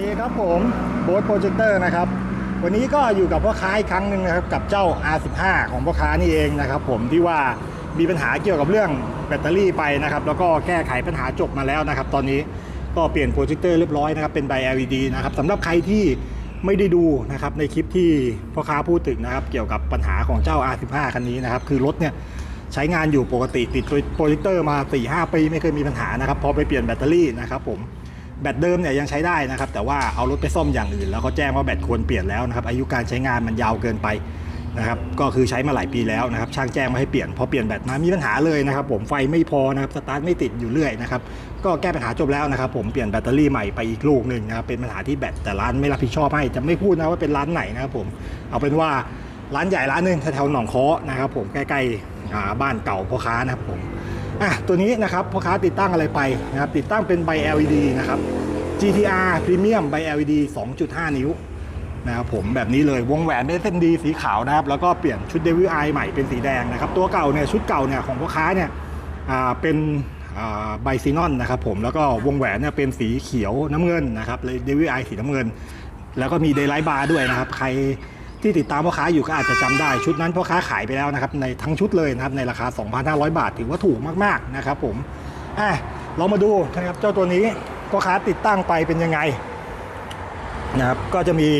ดีครับผมโบ๊ทโปรเจคเตอร์นะครับ วันนี้ก็อยู่กับพ่อค้าอีกครั้งหนึ่งนะครับกับเจ้า R15 ของพ่อค้านี่เองนะครับผมที่ว่ามีปัญหาเกี่ยวกับเรื่องแบตเตอรี่ไปนะครับ แล้วก็แก้ไขปัญหาจบมาแล้วนะครับ ตอนนี้ก็เปลี่ยนโปรเจคเตอร์เรียบร้อยนะครับเป็นใบ LED นะครับสำหรับใครที่ไม่ได้ดูนะครับในคลิปที่พ่อค้าพูดถึงนะครับ เกี่ยวกับปัญหาของเจ้า R15 คันนี้นะครับคือรถเนี่ยใช้งานอยู่ปกติติดโปรเจคเตอร์มา4-5ปีไม่เคยมีปัญหานะครับพอไปเปลี่ยนแบตเตอรี่นะครับผม แบตเดิมเนี่ยยังใช้ได้นะครับ แต่ว่าเอารถไปซ่อมอย่างอื่น แล้วก็แจ้งว่าแบตควรเปลี่ยนแล้วนะครับ อายุการใช้งานมันยาวเกินไปนะครับ ก็คือใช้มาหลายปีแล้วนะครับ ช่างแจ้งมาให้เปลี่ยน พอเปลี่ยนแบตมามีปัญหาเลยนะครับ ผมไฟไม่พอนะครับสตาร์ทไม่ติดอยู่เรื่อยนะครับ ก็แก้ปัญหาจบแล้วนะครับ ผมเปลี่ยนแบตเตอรี่ใหม่ไปอีกลูกหนึ่งนะครับ เป็นปัญหาที่แบตแต่ร้านไม่รับผิดชอบให้จะไม่พูดนะว่าเป็นร้านไหนนะครับ ผมเอาเป็นว่าร้านใหญ่ร้านหนึ่งแถวๆหนองค้อนะครับ ผมใกล้ๆอ่าบ้านเก่าพ่อค้านะครับผม อะตัวนี้นะครับพ่อค้าติดตั้งอะไรไปนะครับติดตั้งเป็นใบ LED นะครับ GTR Premium ใบ LED 2.5 นิ้วนะครับผมแบบนี้เลยวงแหวนเป็นเส้นดีสีขาวนะครับ แล้วก็เปลี่ยนชุด Devil Eye ใหม่เป็นสีแดงนะครับ ตัวเก่าเนี่ยชุดเก่าเนี่ยของพ่อค้าเนี่ยอ่าเป็นใบซีนอนนะครับผมแล้วก็วงแหวนเนี่ยเป็นสีเขียวน้ำเงินนะครับเลย Devil Eye สีน้ำเงิน แล้วก็มี Daylight Bar ด้วยนะครับ ใคร ที่ติดตามพ่อค้าอยู่ก็อาจจะจำได้ชุดนั้นพ่อค้าขายไปแล้วนะครับในทั้งชุดเลยนะครับในราคา 2,500 บาท ถือว่าถูกมากๆนะครับผมอะเรามาดูนะครับเจ้าตัวนี้พ่อค้าติดตั้งไปเป็นยังไงนะครับก็จะมี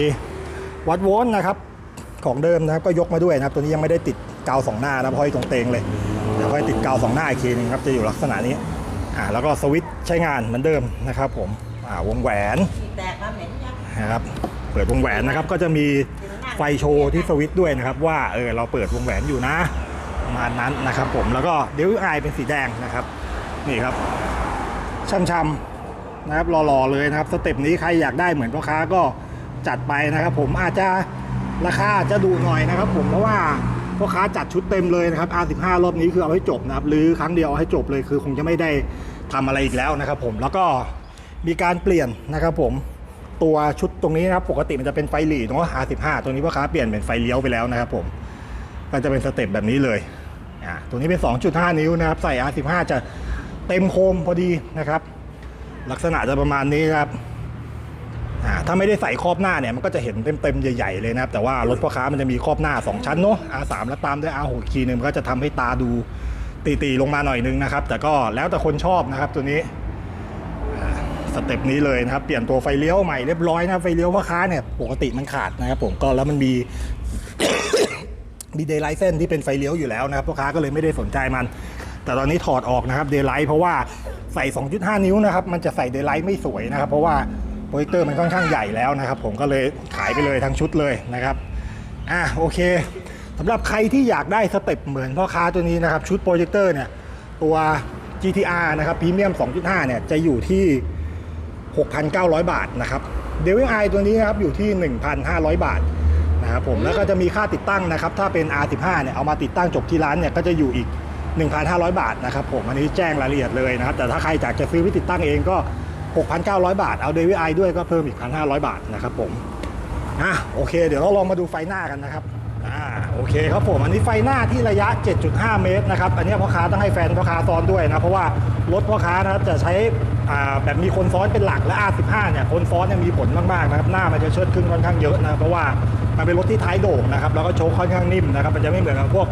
วัดโวลต์นะครับของเดิมนะครับก็ยกมาด้วยนะครับตัวนี้ยังไม่ได้ติดกาวสองหน้านะห้อยตรงเตงเลยเดี๋ยวค่อยติดกาวสองหน้าอีกทีหนึงครับจะอยู่ลักษณะนี้อ่าแล้วก็สวิตช์ใช้งานเหมือนเดิมนะครับผมอ่าวงแหวนแตกแล้วเห็นยังนะครับเปิดวงแหวนนะครับก็จะมี ไฟโชว์ที่สวิตด้วยนะครับ ว่าเออเราเปิดวงแหวนอยู่นะประมาณนั้นนะครับ ผมแล้วก็เดวิลไอเป็นสีแดงนะครับ นี่ครับช่ำๆนะครับหล่อๆเลยนะครับสเต็ปนี้ใครอยากได้เหมือนพ่อค้าก็จัดไปนะครับ ผมอาจจะราคาอาจจะดูหน่อยนะครับ ผมเพราะว่าพ่อค้าจัดชุดเต็มเลยนะครับ R15 รอบนี้คือเอาให้จบนะครับหรือครั้งเดียวเอาให้จบเลยคือคงจะไม่ได้ทำอะไรอีกแล้วนะครับ ผมแล้วก็มีการเปลี่ยนนะครับ ผม ตัวชุดตรงนี้นะครับปกติมันจะเป็นไฟหลีตรงว่า R15 ตัวนี้พ่อค้าเปลี่ยนเป็นไฟเลี้ยวไปแล้วนะครับผมก็จะเป็นสเต็ปแบบนี้เลยอ่าตัวนี้เป็น 2.5 นิ้วนะครับ ใส่ R15 จะเต็มโคมพอดีนะครับ ลักษณะจะประมาณนี้ครับอ่าถ้าไม่ได้ใส่ครอบหน้าเนี่ยมันก็จะเห็นเต็มๆใหญ่ๆเลยนะครับ แต่ว่ารถพ่อค้ามันจะมีครอบหน้า 2 ชั้นเนาะ R3 แล้วตามด้วย R6 อีกทีนึงมันก็จะทำให้ตาดูตีๆลงมาหน่อยนึงนะครับ แต่ก็แล้วแต่คนชอบนะครับตัวนี้ สเต็ปนี้เลยนะครับ เปลี่ยนตัวไฟเลี้ยวใหม่เรียบร้อยนะไฟเลี้ยวพ่อค้าเนี่ยปกติมันขาดนะครับผมก็แล้วมันมีมีเดย์ไลท์เส้นที่เป็นไฟเลี้ยวอยู่แล้วนะครับพ่อค้าก็เลยไม่ได้สนใจมัน แต่ตอนนี้ถอดออกนะครับเดย์ไลท์เพราะว่าใส่ 2.5 นิ้วนะครับ มันจะใส่เดย์ไลท์ไม่สวยนะครับ เพราะว่าโปรเจคเตอร์มันค่อนข้างใหญ่แล้วนะครับ ผมก็เลยขายไปเลยทั้งชุดเลยนะครับอะโอเคสำหรับใครที่อยากได้สเต็ปเหมือนพ่อค้าตัวนี้นะครับ ชุดโปรเจคเตอร์เนี่ยตัว GTR นะครับพรีเมียม 2.5 เนี่ย จะอยู่ที่ 6,900 บาทนะครับเดวิลไอตัวนี้นะครับอยู่ที่ 1,500 บาทนะครับผมแล้วก็จะมีค่าติดตั้งนะครับถ้าเป็น R15 เนี่ยเอามาติดตั้งจบที่ร้านเนี่ยก็จะอยู่อีก 1,500 บาทนะครับผมอันนี้แจ้งรายละเอียดเลยนะครับแต่ถ้าใครอยากจะซื้อไปติดตั้งเองก็ 6,900 บาท เอาเดวิไอด้วยก็เพิ่มอีก 1,500 บาทนะครับผมอะโอเค เดี๋ยวเราลองมาดูไฟหน้ากันนะครับ อ่าโอเคครับผมอันนี้ไฟหน้าที่ระยะ 7.5 เมตรนะครับอันนี้พ่อค้าต้องให้แฟนพ่อค้าซ้อนด้วยนะเพราะว่ารถพ่อค้านะครับจะใช้แบบมีคนซ้อนเป็นหลักและ R15 เนี่ยคนซ้อนเนี่ยมีผลมากๆนะครับหน้ามันจะเชิดขึ้นค่อนข้างเยอะนะเพราะว่ามันเป็นรถที่ท้ายโด่งนะครับแล้วก็โชคค่อนข้างนิ่มนะครับมันจะไม่เหมือนกับพวก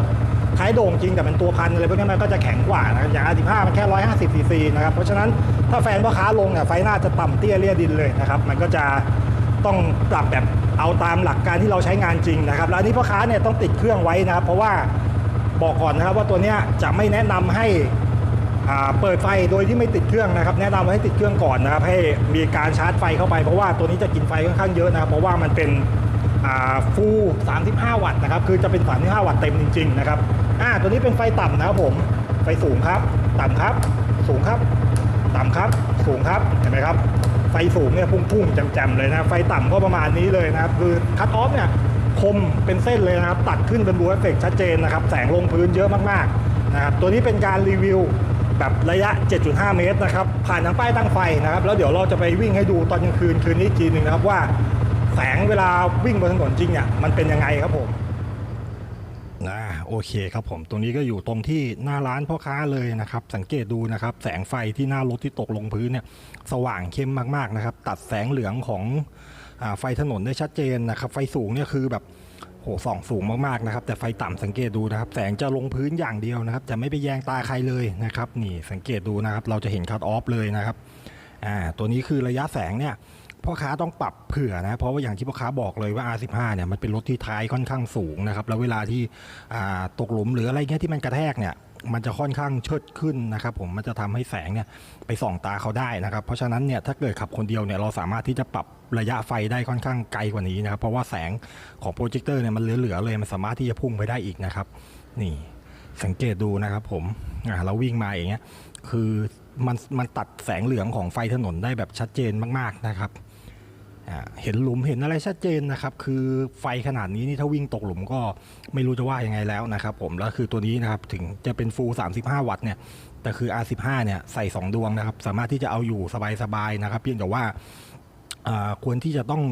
ท้ายโด่งจริงแต่เป็นตัวพันอะไรพวกนี้มันก็จะแข็งกว่านะครับอย่าง R15 มันแค่ 150ซีซีนะครับเพราะฉะนั้นถ้าแฟนพ่อค้าลงเนี่ยไฟหน้าจะต่ำเตี้ยเลี่ยดินเลยนะครับมันก็จะ ต้องปรับแบบเอาตามหลักการที่เราใช้งานจริงนะครับ แล้วอันนี้พ่อค้าเนี่ยต้องติดเครื่องไว้นะครับ เพราะว่าบอกก่อนนะครับว่าตัวเนี้ยจะไม่แนะนำให้เปิดไฟโดยที่ไม่ติดเครื่องนะครับ แนะนำให้ติดเครื่องก่อนนะครับ ให้มีการชาร์จไฟเข้าไปเพราะว่าตัวนี้จะกินไฟค่อนข้างเยอะนะครับ เพราะว่ามันเป็นฟูล35 วัตต์นะครับ คือจะเป็น 35 วัตต์เต็มจริง ๆ นะครับอ่าตัวนี้เป็นไฟต่ำนะครับผม ไฟสูงครับ ต่ำครับ สูงครับ ต่ำครับ สูงครับ เห็นไหมครับ ไฟสูงเนี่ยพุ่งๆจ่มๆเลยนะไฟต่ำก็ประมาณนี้เลยนะครับคือคัตออฟเนี่ยคมเป็นเส้นเลยนะครับ ตัดขึ้นเป็นบูเอฟเฟกชัดเจนนะครับ แสงลงพื้นเยอะมากๆนะครับตัวนี้เป็นการรีวิวแบบระยะ 7.5 เมตรนะครับ ผ่านทางป้ายตั้งไฟนะครับ แล้วเดี๋ยวเราจะไปวิ่งให้ดูตอนกลางคืนคืนนี้ทีนึงนะครับว่า แสงเวลาวิ่งบนถนนจริงเนี่ยมันเป็นยังไงครับผม โอเคครับผม ตรงนี้ก็อยู่ตรงที่หน้าร้านพ่อค้าเลยนะครับ สังเกตดูนะครับ แสงไฟที่หน้ารถที่ตกลงพื้นเนี่ย สว่างเข้มมากๆนะครับ ตัดแสงเหลืองของอไฟถนนได้ชัดเจนนะครับ ไฟสูงเนี่ยคือแบบโหส่องสูงมากๆนะครับ แต่ไฟต่ำสังเกตดูนะครับ แสงจะลงพื้นอย่างเดียวนะครับจะไม่ไปแยงตาใครเลยนะครับ นี่สังเกตดูนะครับ เราจะเห็นคัตออฟเลยนะครับ อ่า ตัวนี้คือระยะแสงเนี่ย พ่อค้าต้องปรับเผื่อนะเพราะว่าอย่างที่พ่อค้าบอกเลยว่า R15 เนี่ยมันเป็นรถที่ท้ายค่อนข้างสูงนะครับแล้วเวลาที่ตกหลุมหรืออะไรเงี้ยที่มันกระแทกเนี่ยมันจะค่อนข้างเชิดขึ้นนะครับผมมันจะทำให้แสงเนี่ยไปส่องตาเขาได้นะครับ เพราะฉะนั้นเนี่ยถ้าเกิดขับคนเดียวเนี่ยเราสามารถที่จะปรับระยะไฟได้ค่อนข้างไกลกว่านี้นะครับ เพราะว่าแสงของโปรเจคเตอร์เนี่ยมันเหลือๆเลยมันสามารถที่จะพุ่งไปได้อีกนะครับ นี่สังเกตดูนะครับผมอ่าเราวิ่งมาอย่างเงี้ยคือมันมันตัดแสงเหลืองของไฟถนนได้แบบชัดเจนมากๆนะครับ เห็นหลุมเห็นอะไรชัดเจนนะครับ คือไฟขนาดนี้นี่ถ้าวิ่งตกหลุมก็ไม่รู้จะว่ายังไงแล้วนะครับผม แล้วคือตัวนี้นะครับถึงจะเป็นฟูล35 วัตต์เนี่ย แต่คือ R15 เนี่ยใส่ 2 ดวงนะครับ สามารถที่จะเอาอยู่สบายๆนะครับ เพียงแต่ว่าควรที่จะต้อง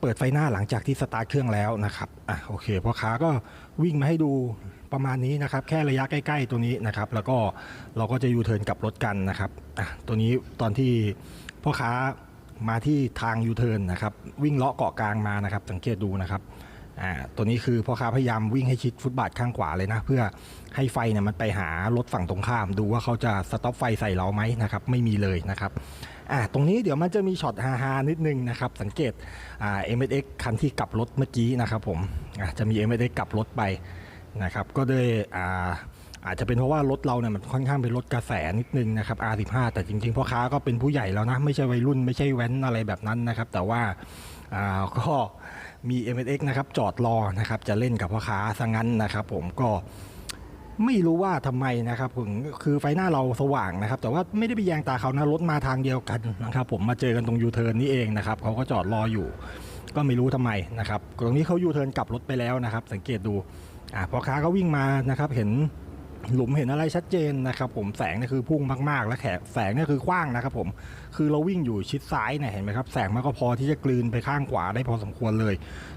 เปิดไฟหน้าหลังจากที่สตาร์ทเครื่องแล้วนะครับ อะโอเคพ่อค้าก็วิ่งมาให้ดูประมาณนี้นะครับ แค่ระยะใกล้ ๆ ตัวนี้นะครับ แล้วก็เราก็จะยูเทิร์นกลับรถกันนะครับ อะตัวนี้ตอนที่พ่อค้า มาที่ทางยูเทิร์นนะครับวิ่งเลาะเกาะกลางมานะครับ สังเกตดูนะครับอ่าตัวนี้คือพ่อค้าพยายามวิ่งให้ชิดฟุตบาทข้างขวาเลยนะ เพื่อให้ไฟเนี่ยมันไปหารถฝั่งตรงข้าม ดูว่าเขาจะสต็อปไฟใส่เราไหมนะครับไม่มีเลยนะครับอ่าตรงนี้เดี๋ยวมันจะมีช็อตฮาๆนิดนึงนะครับ สังเกตอ่า m s x คันที่กลับรถเมื่อกี้นะครับผมอ่าจะมี m s x กลับรถไปนะครับ ก็ด้วยอ่า อาจจะเป็นเพราะว่ารถเราเนี่ยมันค่อนข้างเป็นรถกระแสนิดนึงนะครับ R15 แต่จริงๆพ่อค้าก็เป็นผู้ใหญ่แล้วนะ ไม่ใช่วัยรุ่นไม่ใช่แว้นอะไรแบบนั้นนะครับ แต่ว่าก็มี m s x นะครับจอดรอนะครับจะเล่นกับพ่อค้าซะงั้นนะครับ ผมก็ไม่รู้ว่าทำไมนะครับผมคือไฟหน้าเราสว่างนะครับ แต่ว่าไม่ได้ไปแยงตาเขานะรถมาทางเดียวกันนะครับ ผมมาเจอกันตรงยูเทิร์นนี่เองนะครับเขาก็จอดรออยู่ ก็ไม่รู้ทำไมนะครับตรงนี้เขายูเทิร์นกลับรถไปแล้วนะครับ สังเกตดูอ่าพอค้าก็วิ่งมานะครับ เห็น หลุมเห็นอะไรชัดเจนนะครับผมแสงเนี่ยคือพุ่งมากๆ และแขแสงเนี่ยคือกว้างนะครับผมคือเราวิ่งอยู่ชิดซ้ายเนี่ยเห็นไหมครับแสงมันก็พอที่จะกลืนไปข้างขวาได้พอสมควรเลย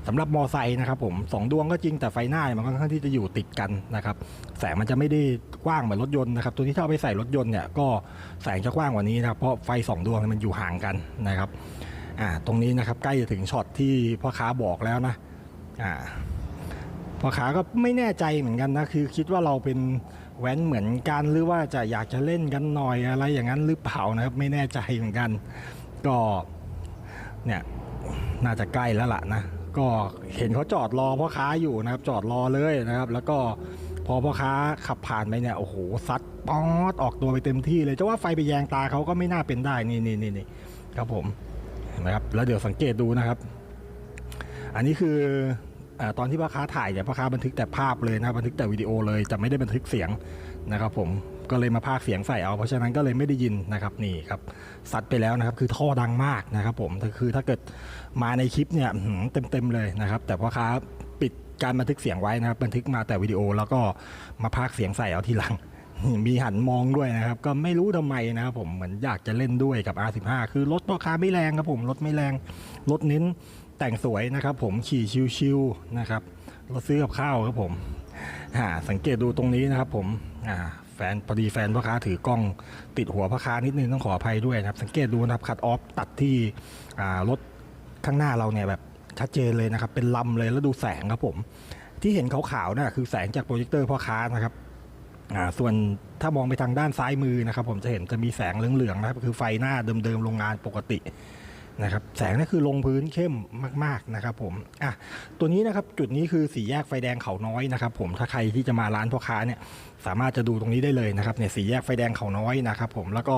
สำหรับมอไซค์นะครับผมสองดวงก็จริงแต่ไฟหน้ายมันค่อนข้างที่จะอยู่ติดกันนะครับแสงมันจะไม่ได้กว้างเหมือนรถยนต์นะครับตัวที่ถ้าเอาไปใส่รถยนต์เนี่ยก็แสงจะกว้างกว่านี้นะครับเพราะไฟสองดวงมันอยู่ห่างกันนะครับอ่าตรงนี้นะครับใกล้จะถึงช็อตที่พ่อค้าบอกแล้วนะอ่า พ่อค้าก็ไม่แน่ใจเหมือนกันนะ คือคิดว่าเราเป็นแว้นเหมือนกันหรือว่าจะอยากจะเล่นกันหน่อยอะไรอย่างนั้นหรือเปล่านะครับ ไม่แน่ใจเหมือนกัน ก็เนี่ยน่าจะใกล้แล้วล่ะนะ ก็เห็นเขาจอดรอพ่อค้าอยู่นะครับ จอดรอเลยนะครับ แล้วก็พอพ่อค้าขับผ่านไปเนี่ยโอ้โหซัดป๊อดออกตัวไปเต็มที่เลยจะว่าไฟไปแยงตาเขาก็ไม่น่าเป็นได้นี่นี่นี่นี่ครับผมเห็นไหมครับ แล้วเดี๋ยวสังเกตดูนะครับ อันนี้คือ ตอนที่พ่อค้าถ่ายเนี่ยพ่อค้าบันทึกแต่ภาพเลยนะบันทึกแต่วิดีโอเลยแต่ไม่ได้บันทึกเสียงนะครับผมก็เลยมาพากเสียงใส่เอา เพราะฉะนั้นก็เลยไม่ได้ยินนะครับนี่ครับซัดไปแล้วนะครับคือท่อดังมากนะครับผมคือถ้าเกิดมาในคลิปเนี่ยเต็มเต็มๆเลยนะครับ แต่พ่อค้าปิดการบันทึกเสียงไว้นะครับบันทึกมาแต่วิดีโอแล้วก็มาพากเสียงใส่เอาทีหลังมีหันมองด้วยนะครับ ก็ไม่รู้ทำไมนะครับผมเหมือนอยากจะเล่นด้วยกับ R15 คือรถพ่อค้าไม่แรงครับผมรถไม่แรงรถเน้น แต่งสวยนะครับ ผมขี่ชิวๆนะครับรถซื้อกับข้าวครับผมสังเกตดูตรงนี้นะครับ ผมแฟนพอดีแฟนพ่อค้าถือกล้องติดหัวพ่อค้านิดนึงต้องขออภัยด้วยนะครับ สังเกตดูนะครับคัดออฟตัดที่รถข้างหน้าเราเนี่ยแบบชัดเจนเลยนะครับ เป็นลำเลยแล้วดูแสงครับผม ที่เห็นขาวๆน่ะคือแสงจากโปรเจคเตอร์พ่อค้านะครับส่วนถ้ามองไปทางด้านซ้ายมือนะครับ ผมจะเห็นจะมีแสงเหลืองๆนะครับ คือไฟหน้าเดิมๆโรงงานปกติ นะครับแสงนี่คือลงพื้นเข้มมากๆนะครับผมอะตัวนี้นะครับจุดนี้คือสี่แยกไฟแดงเขาน้อยนะครับผมถ้าใครที่จะมาร้านพ่อค้าเนี่ยสามารถจะดูตรงนี้ได้เลยนะครับเนี่ยสี่แยกไฟแดงเขาน้อยนะครับผมแล้วก็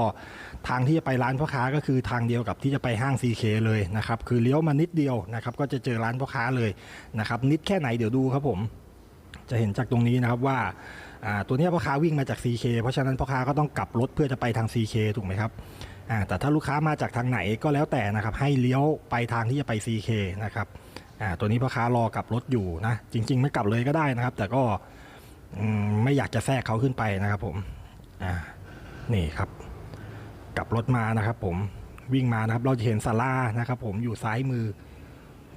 ทางที่จะไปร้านพ่อค้าก็คือทางเดียวกับที่จะไปห้าง CK เลยนะครับคือเลี้ยวมานิดเดียวนะครับก็จะเจอร้านพ่อค้าเลยนะครับนิดแค่ไหนเดี๋ยวดูครับผม จะเห็นจากตรงนี้นะครับว่าตัวนี้พ่อค้าวิ่งมาจาก CK เพราะฉะนั้นพ่อค้าก็ต้องกลับรถเพื่อจะไปทาง CK ถูกไหมครับ อ่าแต่ถ้าลูกค้ามาจากทางไหนก็แล้วแต่นะครับ ให้เลี้ยวไปทางที่จะไป CK นะครับอ่าตัวนี้พ่อค้ารอกลับรถอยู่นะ จริง ๆ ไม่กลับเลยก็ได้นะครับ แต่ก็ไม่อยากจะแทรกเขาขึ้นไปนะครับ ผมอ่านี่ครับ กลับรถมานะครับ ผมวิ่งมานะครับ เราจะเห็นศาลานะครับ ผมอยู่ซ้ายมือ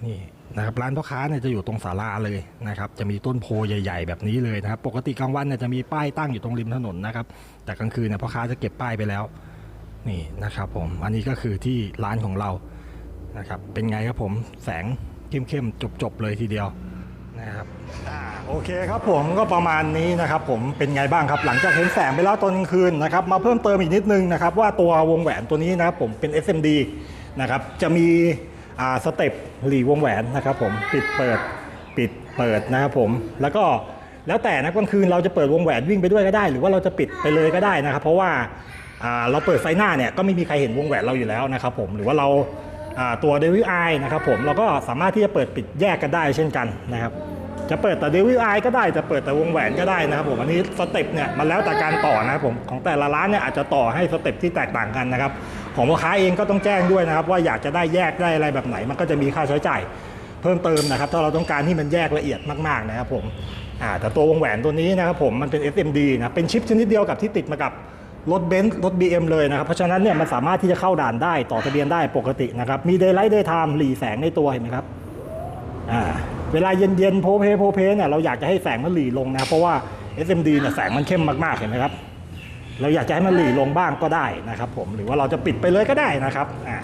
นี่นะครับร้านพ่อค้าเนี่ยจะอยู่ตรงศาลาเลยนะครับ จะมีต้นโพใหญ่ ๆ แบบนี้เลยนะครับ ปกติกลางวันเนี่ยจะมีป้ายตั้งอยู่ตรงริมถนนนะครับ แต่กลางคืนเนี่ยพ่อค้าจะเก็บป้ายไปแล้ว นี่นะครับผมอันนี้ก็คือที่ร้านของเรานะครับเป็นไงครับผมแสงเข้มๆจบๆเลยทีเดียวนะครับโอเคครับผมก็ประมาณนี้นะครับผมเป็นไงบ้างครับหลังจากเห็นแสงไปแล้วตอนกลางคืนนะครับมาเพิ่มเติมอีกนิดนึงนะครับว่าตัววงแหวนตัวนี้นะครับผมเป็น SMD นะครับจะมีสเต็ปหลีวงแหวนนะครับผมปิดเปิดปิดเปิดนะครับผมแล้วก็แล้วแต่นะกลางคืนเราจะเปิดวงแหวนวิ่งไปด้วยก็ได้ หรือว่าเราจะปิดไปเลยก็ได้นะครับ เพราะว่า เราเปิดไฟหน้าเนี่ยก็ไม่มีใครเห็นวงแหวนเราอยู่แล้วนะครับผมหรือว่าเราตัว Devil Eye นะครับผมเราก็สามารถที่จะเปิดปิดแยกกันได้เช่นกันนะครับจะเปิดแต่ Devil Eye ก็ได้จะเปิดแต่วงแหวนก็ได้นะครับผมอันนี้สเต็ปเนี่ยมันแล้วแต่การต่อนะครับผมของแต่ละร้านเนี่ยอาจจะต่อให้สเต็ปที่แตกต่างกันนะครับของพ่อค้าเองก็ต้องแจ้งด้วยนะครับ ว่าอยากจะได้แยกได้อะไรแบบไหน มันก็จะมีค่าใช้จ่ายเพิ่มเติมนะครับ ถ้าเราต้องการที่มันแยกละเอียดมากๆนะครับผมแต่ตัววงแหวนตัวนี้นะครับผมมันเป็น SMD นะเป็นชิปชนิดเดียวกับที่ติดมากับ รถเบนซ์รถ BM เลยนะครับ เพราะฉะนั้นเนี่ยมันสามารถที่จะเข้าด่านได้ต่อทะเบียนได้ปกตินะครับ มี Daylight Daytime หลีแสงในตัวเห็นไหมครับอ่าเวลาเย็นๆโพเพโพเพเนี่ยเราอยากจะให้แสงมันหลีลงนะ เพราะว่า SMD เนี่ยแสงมันเข้มมากๆเห็นไหมครับ เราอยากจะให้มันหลีลงบ้างก็ได้นะครับผมหรือว่าเราจะปิดไปเลยก็ได้นะครับอ่า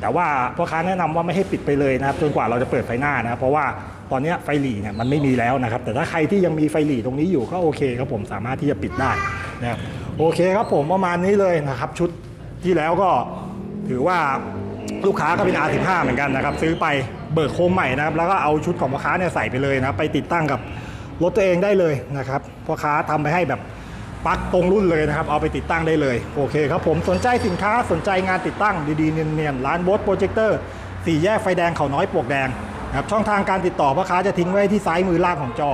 แต่ว่าพ่อค้าแนะนำว่าไม่ให้ปิดไปเลยนะครับจนกว่าเราจะเปิดไฟหน้านะเพราะว่าตอนนี้ไฟหลีเนี่ยมันไม่มีแล้วนะครับ แต่ถ้าใครที่ยังมีไฟหลีตรงนี้อยู่ก็โอเคครับผมสามารถที่จะปิดได้นะครับ โอเคครับผมประมาณนี้เลยนะครับ ชุดที่แล้วก็ถือว่าลูกค้าก็เป็น R15 เหมือนกันนะครับ ซื้อไปเบิกโคมใหม่นะครับ แล้วก็เอาชุดของพ่อค้าเนี่ยใส่ไปเลยนะไปติดตั้งกับรถตัวเองได้เลยนะครับพ่อค้าทำไปให้แบบปักตรงรุ่นเลยนะครับ เอาไปติดตั้งได้เลย โอเคครับผมสนใจสินค้าสนใจงานติดตั้งดีๆเนียนๆร้านบอสโปรเจคเตอร์สี่แยกไฟแดงเขาน้อยปลวกแดงนะครับช่องทางการติดต่อพ่อค้าจะทิ้งไว้ที่ซ้ายมือล่างของจอ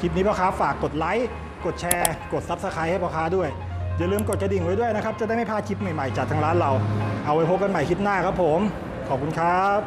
คลิปนี้พ่อค้าฝากกดไลค์กดแชร์ กดซับสไครต์ให้พ่อค้าด้วย อย่าลืมกดกระดิ่งไว้ด้วยนะครับ จะได้ไม่พลาดคลิปใหม่ๆจากทางร้านเรา เอาไว้พบกันใหม่คลิปหน้าครับผม ขอบคุณครับ